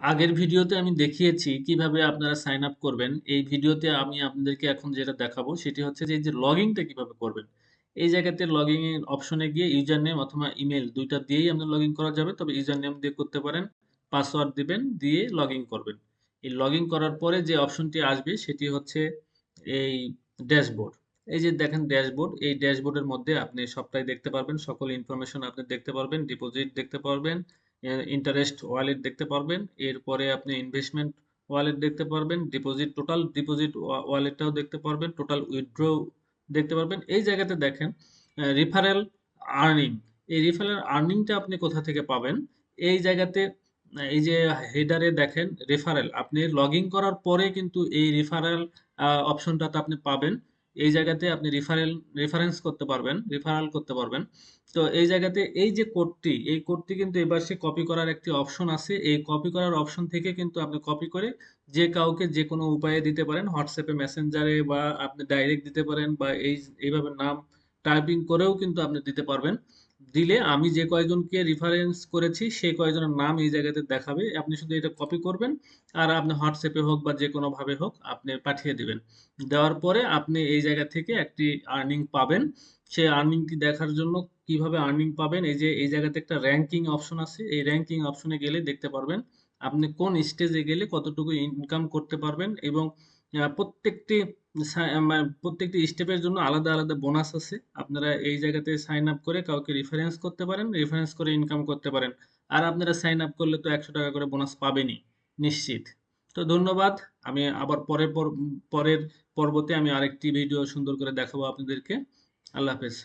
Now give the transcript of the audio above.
আগের ভিডিওতে আমি দেখিয়েছি কীভাবে আপনারা সাইন আপ করবেন। এই ভিডিওতে আমি আপনাদেরকে এখন যেটা দেখাবো সেটি হচ্ছে যে, এই যে লগইনটা কীভাবে করবেন। এই জায়গাতে লগইন এর অপশনে গিয়ে ইউজার নেম অথবা ইমেইল ২ টা দিয়েই আপনার লগইন করা যাবে। তবে ইউজার নেম দিয়ে করতে পারেন। পাসওয়ার্ড দিবেন, দিয়ে লগইন করবেন। এই লগইন করার পরে যে অপশনটি আসবে সেটি হচ্ছে এই ড্যাশবোর্ড। এই যে দেখেন ড্যাশবোর্ড, এই ড্যাশবোর্ডের মধ্যে আপনি সবটাই দেখতে পারবেন। সকল ইনফরমেশন আপনি দেখতে পারবেন। ডিপোজিট দেখতে পারবেন, ইন্টারেস্ট ওয়ালেট দেখতে পারবেন। এরপরে আপনি ইনভেস্টমেন্ট ওয়ালেট দেখতে পারবেন। ডিপোজিট টোটাল ডিপোজিট ওয়া ওয়ালেটটাও দেখতে পারবেন। টোটাল উইথড্র দেখতে পারবেন। এই জায়গাতে দেখেন রিফারেল আর্নিং। এই রিফারেল আর্নিংটা আপনি কোথা থেকে পাবেন? এই জায়গাতে এই যে হেডারে দেখেন রেফারেল। আপনি লগইন করার পরে কিন্তু এই রেফারেল অপশনটাতে আপনি পাবেন। এই জায়গাতে আপনি রেফারেল রেফারেন্স করতে পারবেন, রেফারাল করতে পারবেন। তো এই জায়গাতে এই যে কোডটি, এই কোডটি কিন্তু এবার সে কপি করার একটি অপশন আছে। এই কপি করার অপশন থেকে কিন্তু আপনি কপি করে যে কাউকে যে কোনো উপায়ে দিতে পারেন। হোয়াটসঅ্যাপে মেসেঞ্জারে বা আপনি ডাইরেক্ট দিতে পারেন বা এই এইভাবে নাম টাইপিং করেও কিন্তু আপনি দিতে পারবেন। দিলে আমি যে কয়জনকে রেফারেন্স করেছি সেই কয়জনের নাম এই জায়গাতে দেখাবে। আপনি শুধু এটা কপি করবেন। আর আপনি হোয়াটসঅ্যাপে হোক বা যেকোনোভাবে হোক আপনি পাঠিয়ে দিবেন। দেওয়ার পরে আপনি এই জায়গা থেকে একটি আর্নিং পাবেন। সেই আর্নিংটি দেখার জন্য কীভাবে আর্নিং পাবেন? এই যে, এই জায়গাতে একটা র্যাঙ্কিং অপশন আছে। এই র্যাঙ্কিং অপশনে গেলে দেখতে পারবেন। আপনি কোন স্টেজে গেলে কতটুকু ইনকাম করতে পারবেন এবং প্রত্যেকটি সা প্রত্যেকটি স্টেপের জন্য আলাদা, আলাদা বোনাস আছে। আপনারা এই জায়গাতে সাইন আপ করে কাউকে রেফারেন্স করতে পারেন। রেফারেন্স করে ইনকাম করতে পারেন। আর আপনারা সাইন আপ করলে তো ৳১০০ করে বোনাস পাবেনই নিশ্চিত। তো ধন্যবাদ। আমি আবার পরের পর পরের পর্বতে আমি আরেকটি ভিডিও সুন্দর করে দেখাবো আপনাদেরকে। আল্লাহ হাফেজ।